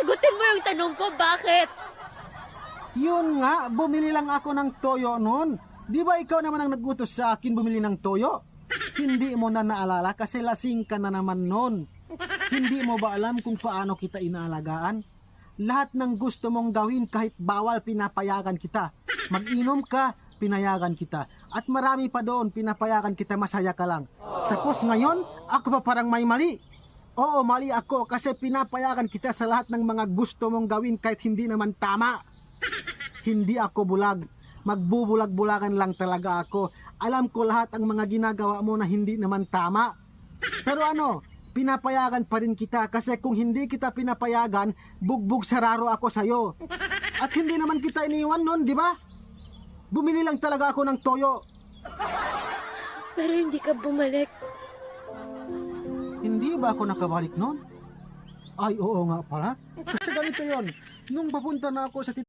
Sagutin mo yung tanong ko, bakit? Yun nga, bumili lang ako ng toyo noon. Di ba ikaw naman ang nagutos sa akin bumili ng toyo? Hindi mo na naalala kasi lasing ka na naman noon. Hindi mo ba alam kung paano kita inaalagaan? Lahat ng gusto mong gawin kahit bawal pinapayagan kita. Mag-inom ka, pinayagan kita. At marami pa doon, pinapayagan kita, masaya ka lang. Tapos ngayon, ako pa parang may mali. Oo, mali ako kasi pinapayagan kita sa lahat ng mga gusto mong gawin kahit hindi naman tama. Hindi ako bulag. Magbubulag-bulagan lang talaga ako. Alam ko lahat ang mga ginagawa mo na hindi naman tama. Pero ano, pinapayagan pa rin kita kasi kung hindi kita pinapayagan, bugbog sararo ako sa'yo. At hindi naman kita iniwan nun, di ba? Bumili lang talaga ako ng toyo. Pero hindi ka bumalik. Hindi ba ako nakabalik nun? Ay, oo nga pala. Kasi ganito yon. Nung papunta na ako sa